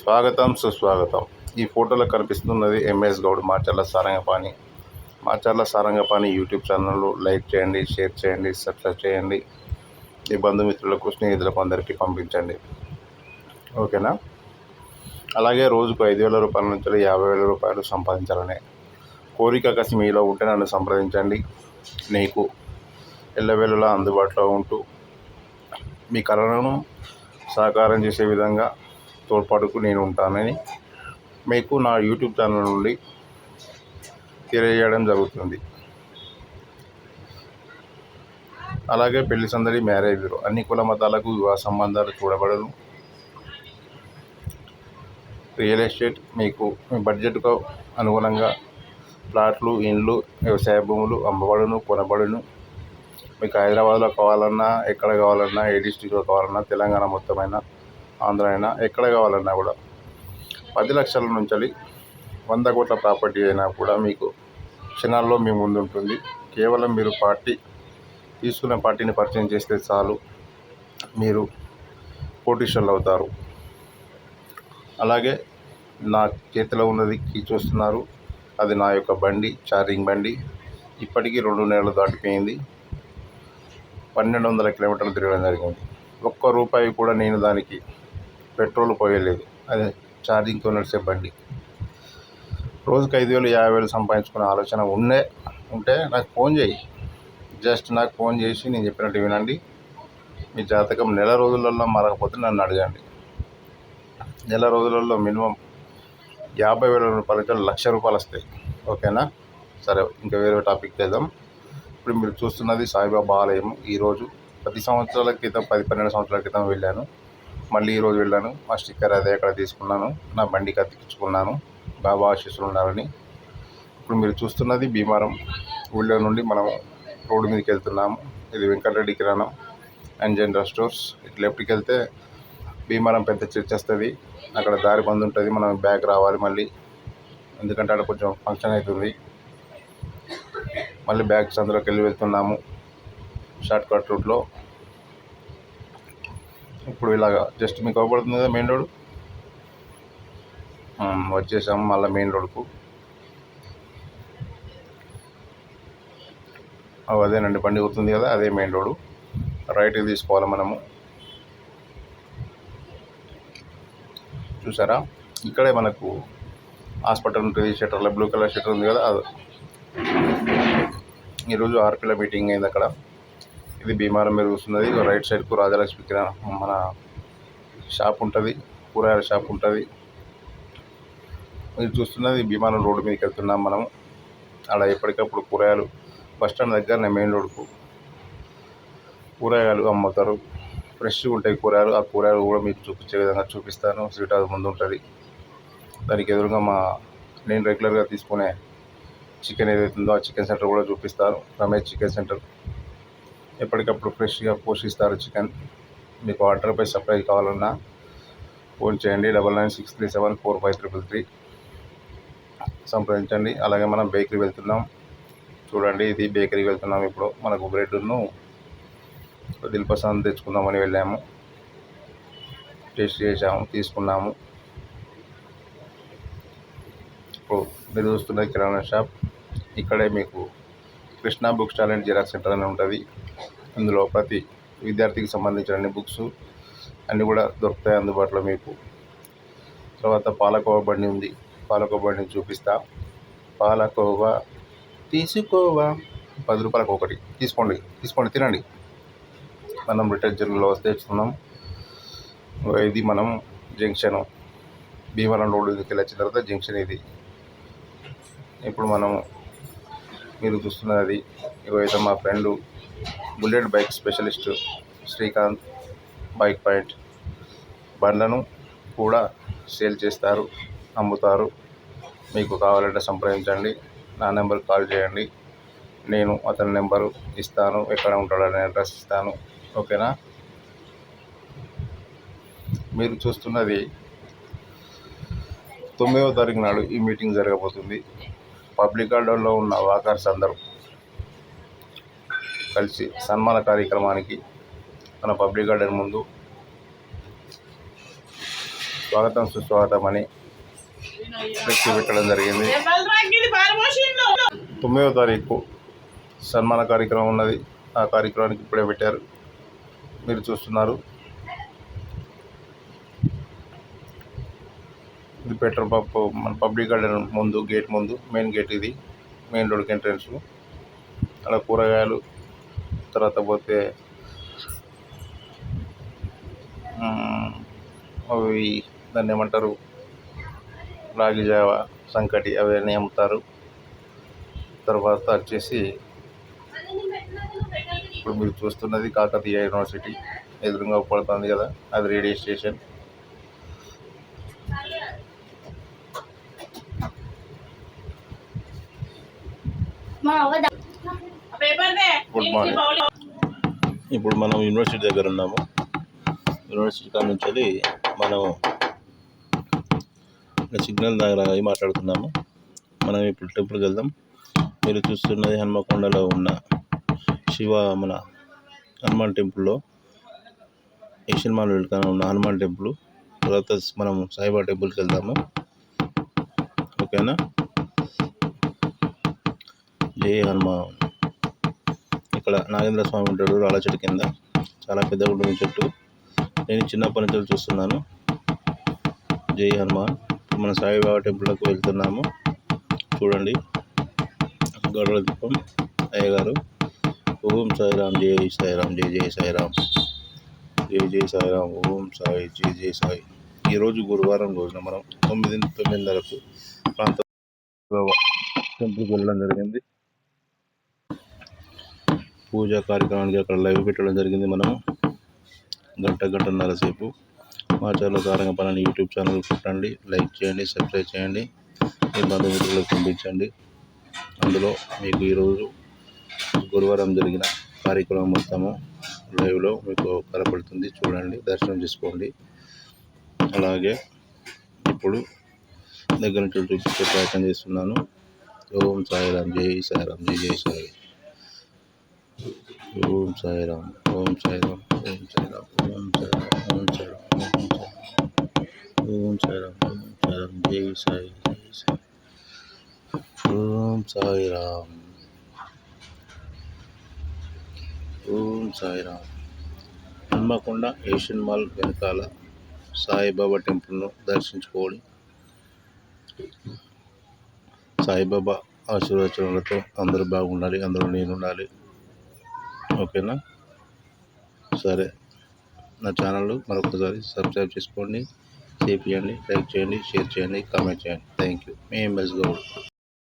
స్వాగతం సుస్వాగతం. ఈ ఫోటోలో కనిపిస్తున్నది M S Goud Macharla Sarangapani. Macharla Sarangapani YouTube channel like చేయండి షేర్ చేయండి సబ్స్క్రైబ్ చేయండి. ఈ బంధుమిత్రులకు స్నేహితులకు అందరికీ పంపించండి. ఓకేనా? అలాగే రోజుకు ఐదు వేల రూపాయల నుంచి యాభై వేల రూపాయలు సంపాదించాలని కోరిక కసి మీలో ఉంటే నన్ను సంప్రదించండి. నీకు ఎల్లవేళలా అందుబాటులో ఉంటూ మీ కళలను సహకారం చేసే విధంగా తోడ్పాటుకు నేను ఉంటానని మీకు నా యూట్యూబ్ ఛానల్ నుండి తెలియజేయడం జరుగుతుంది. అలాగే పెళ్ళి సందడి మ్యారేజ్ అన్ని కుల మతాలకు వివాహ సంబంధాలు చూడబడను. రియల్ ఎస్టేట్ మీకు మీ బడ్జెట్కు అనుగుణంగా ప్లాట్లు ఇండ్లు వ్యవసాయ భూములు అమ్మబడును కొనబడును. మీకు హైదరాబాద్లో కావాలన్నా ఎక్కడ కావాలన్నా ఏ డిస్టిక్లో కావాలన్నా తెలంగాణ మొత్తమైన ఆంధ్ర అయినా ఎక్కడ కావాలన్నా కూడా పది లక్షల నుంచి వంద కోట్ల ప్రాపర్టీ అయినా కూడా మీకు క్షణాల్లో మీ ముందు ఉంటుంది కేవలం మీరు పార్టీ తీసుకున్న పార్టీని పరిచయం చేస్తే చాలు. మీరు కోటీశ్వర్లు అవుతారు. అలాగే నా చేతిలో ఉన్నది కీ చూస్తున్నారు అది నా యొక్క బండి చార్జింగ్ బండి. ఇప్పటికీ రెండు నెలలు దాటిపోయింది. పన్నెండు వందల కిలోమీటర్లు తిరగడం జరిగింది. ఒక్క రూపాయి కూడా నేను దానికి పెట్రోల్ పోయలేదు. అది ఛార్జింగ్తో నడిచే బండి. రోజుకి ఐదు వేలు యాభై వేలు సంపాదించుకునే ఆలోచన ఉండే ఉంటే నాకు ఫోన్ చేయి. జస్ట్ నాకు ఫోన్ చేసి నేను చెప్పినట్టు వినండి. మీ జాతకం నెల రోజులలో మారకపోతే నన్ను అడగండి. నెల రోజులలో మినిమం యాభై వేల రూపాయలు లక్ష రూపాయలు వస్తాయి. ఓకేనా? సరే ఇంకా వేరే టాపిక్ చేద్దాం. ఇప్పుడు మీరు చూస్తున్నది సాయిబాబా ఆలయం. ఈరోజు పది సంవత్సరాల క్రితం పది పన్నెండు సంవత్సరాల క్రితం వెళ్ళాను. మళ్ళీ ఈరోజు వెళ్ళాను. మా స్టిక్కర్ అదే అక్కడ తీసుకున్నాను. నా బండికి అతికించుకున్నాను బాబా ఆశీస్సులు ఉండాలని. ఇప్పుడు మీరు చూస్తున్నది భీమారం ఊళ్ళో నుండి మనం రోడ్డు మీదకి వెళ్తున్నాము. ఇది వెంకటరెడ్డి కిరాణం అండ్ జనరల్ స్టోర్స్. ఇటు లెఫ్ట్కి వెళ్తే భీమారం పెద్ద చర్చ్ వస్తుంది. అక్కడ దారి బంద్ ఉంటుంది. మనం బ్యాక్ రావాలి మళ్ళీ. ఎందుకంటే అక్కడ కొంచెం ఫంక్షన్ అవుతుంది. మళ్ళీ బ్యాగ్స్ అందులోకి వెళ్ళి వెళ్తున్నాము. షార్ట్ కట్ రూట్లో. ఇప్పుడు ఇలాగా జస్ట్ మీకు అవపడుతుంది కదా మెయిన్ రోడ్ వచ్చేసాము మళ్ళీ మెయిన్ రోడ్కు అదేనండి బండి అవుతుంది కదా అదే మెయిన్ రోడ్ రైట్కి తీసుకోవాలి మనము. చూసారా? ఇక్కడే మనకు హాస్పిటల్ ఉంటుంది షట్టర్లో బ్లూ కలర్ షట్టర్ ఉంది కదా అది. ఈరోజు ఆర్పీల మీటింగ్ అయింది అక్కడ. ఇది భీమారం మీద వస్తున్నది. రైట్ సైడ్కు రాజలక్ష్మి కిరాణా మన షాప్ ఉంటుంది. కూరగాయల షాప్ ఉంటుంది. మీరు చూస్తున్నది భీమారం రోడ్డు మీదకి వెళ్తున్నాం మనం అలా ఎప్పటికప్పుడు కూరగాయలు బస్ స్టాండ్ దగ్గరనే మెయిన్ రోడ్కు కూరగాయలు అమ్ముతారు. ఫ్రెష్గా ఉంటాయి కూరగాయలు ఆ కూరగాయలు కూడా మీకు చూపించే విధంగా చూపిస్తాను. స్వీట్ అది ముందు ఉంటుంది. దానికి ఎదురుగా మా నేను రెగ్యులర్గా తీసుకునే చికెన్ ఏదైతుందో ఆ చికెన్ సెంటర్ కూడా చూపిస్తాను. రమేష్ చికెన్ సెంటర్ ఎప్పటికప్పుడు ఫ్రెష్గా పోషిస్తారు చికెన్. మీకు ఆర్డర్పై సప్లై కావాలన్నా ఫోన్ చేయండి. Double nine six three seven four five triple three. సంప్రదించండి. అలాగే మనం బేకరీ వెళ్తున్నాం. చూడండి ఇది బేకరీకి వెళ్తున్నాం ఇప్పుడు. మనకు బ్రెడ్ను దిల్పసంద్ తెచ్చుకుందామని వెళ్ళాము. టేస్ట్ చేసాము తీసుకున్నాము. ఇప్పుడు మీరు చూస్తున్నది కిరాణా షాప్. ఇక్కడే మీకు Krishna book stall and xerox centre అని ఉంటుంది. అందులో ప్రతి విద్యార్థికి సంబంధించిన అన్ని బుక్స్ అన్నీ కూడా దొరుకుతాయి అందుబాటులో మీకు. తర్వాత పాలకోవా బండి ఉంది. పాలకోవా బండిని చూపిస్తా. పాలకోవా తీసుకోవా? పది రూపాయలకు ఒకటి. తీసుకోండి. తీసుకోండి. తినండి. మనం రిటర్న్ జర్నీలో వస్తే తెచ్చుకున్నాం. ఇది మనం జంక్షన్ భీమవరం రోడ్డు దగ్గరికి వచ్చిన తర్వాత జంక్షన్ ఇది. ఇప్పుడు మనం మీరు చూస్తున్నది ఇవైతే మా friend bullet bike specialist Srikanth bike point బండ్లను కూడా సేల్ చేస్తారు అమ్ముతారు. మీకు కావాలంటే సంప్రదించండి. నా నెంబర్కి కాల్ చేయండి. నేను అతని నెంబరు ఇస్తాను ఎక్కడ ఉంటాడని అడ్రస్ ఇస్తాను. ఓకేనా? మీరు చూస్తున్నది తొమ్మిదవ తారీఖు నాడు ఈ మీటింగ్ జరగబోతుంది. పబ్లిక్ గార్డెన్లో ఉన్న వాకర్స్ అందరూ కలిసి సన్మాన కార్యక్రమానికి మన పబ్లిక్ గార్డెన్ ముందు స్వాగతం సుస్వాగతం అని ఫ్లెక్సీ పెట్టడం జరిగింది. తొమ్మిదవ తారీఖు సన్మాన కార్యక్రమం ఉన్నది. ఆ కార్యక్రమానికి ఇప్పుడే పెట్టారు. మీరు చూస్తున్నారు. ఇది పెట్రోల్ పంప్ మన పబ్లిక్ గార్డెన్ ముందు గేట్ ముందు మెయిన్ గేట్ ఇది మెయిన్ రోడ్కి ఎంట్రన్స్. అలా కూరగాయలు తర్వాత పోతే అవి దాన్ని ఏమంటారు? రాగి జావ సంకటి అవన్నీ అమ్ముతారు. తర్వాత వచ్చేసి ఇప్పుడు మీరు చూస్తున్నది కాకతీయ యూనివర్సిటీ. ఎదురుగా పడుతుంది కదా అది రేడియో స్టేషన్. గుడ్ మార్నింగ్ ఇప్పుడు మనం యూనివర్సిటీ దగ్గర ఉన్నాము. యూనివర్సిటీ కాడ నుంచి వెళ్ళి మనం సిగ్నల్ దగ్గర మాట్లాడుతున్నాము మనం ఇప్పుడు టెంపుల్కి వెళ్దాం. మీరు చూస్తున్నది హన్మకొండలో ఉన్న శివ మన హనుమాన్ టెంపుల్లో ఏషియన్ మాల్ వెళ్తాను ఉన్న హనుమాన్ టెంపుల్ తర్వాత మనం సాయిబాబా టెంపుల్కి వెళ్దాము. ఓకేనా? జై హనుమాన్. ఇక్కడ నాగేంద్ర స్వామి ఉంటాడు రాళ్ళ చెట్టు కింద. చాలా పెద్ద ఉంటుంది చెట్టు. నేను చిన్నప్పటి నుంచి చూస్తున్నాను. జై హనుమాన్. మన సాయిబాబా టెంపుల్కి వెళ్తున్నాము. చూడండి. గొడవల దీపం. అయ్యగారు. ఓం సాయిరామ్ జై సాయిరామ్ జై జై సాయిరామ్ జై జై సాయిరామ్ ఓం సాయి జై జై సాయి. ఈరోజు గురువారం రోజున మనం తొమ్మిది తొమ్మిదిన్నరకు ప్రాంత టెంపుల్కి వెళ్ళడం జరిగింది. పూజా కార్యక్రమానికి అక్కడ లైవ్ పెట్టడం జరిగింది మనము. గంట గంటన్నర సేపు. మా ఛానల్ సారంగపల్లి యూట్యూబ్ ఛానల్ పెట్టండి లైక్ చేయండి సబ్స్క్రైబ్ చేయండి మీ బంధుమిత్రులకు పంపించండి. అందులో మీకు ఈరోజు గురువారం జరిగిన కార్యక్రమం మొత్తము లైవ్లో మీకు కనపడుతుంది. చూడండి దర్శనం చేసుకోండి. అలాగే ఇప్పుడు దగ్గర నుంచి చూపించే ప్రయత్నం చేస్తున్నాను. ఓం సాయిరామ్ జై సాయిరామ్ జై జై సాయి. ఓం సాయిరామ్ ఓం సాయిరామ్ ఓం సాయిరామ్ ఓం సాయిరామ్ ఓం సాయిరామ్ ఓం సాయిరామ్ ఓం సాయిరామ్ జై సాయి జై సాయి. ఓం సాయిరామ్ ఓం సాయిరామ్. హన్మకొండ ఏషియన్ మాల్ వెనకాల సాయిబాబా టెంపుల్ను దర్శించుకోవాలి. సాయిబాబా ఆశీర్వచనాలతో అందరూ బాగుండాలి అందరూ నేను ఉండాలి ఓకేనా? సరే. నా ఛానల్ మరొకసారి సబ్స్క్రైబ్ చేసుకోండి చేయండి లైక్ చేయండి షేర్ చేయండి కామెంట్ చేయండి. Thank you. Me MS Goud.